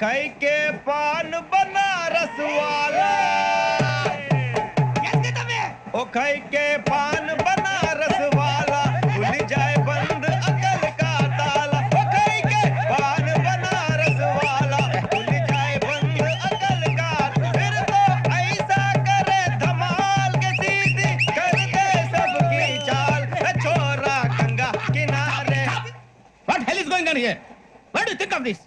खाई के पान बनारस वाला ओ खाई के पान बनारस वाला खुल जाए बंद अकल का ताला ओ खाई के पान बनारस वाला खुल जाए बंद अकल का फिर तो ऐसा करे धमाल के सीधी कर दे सबकी चाल छोरा गंगा किनारे What hell is going on here? What do you think of this?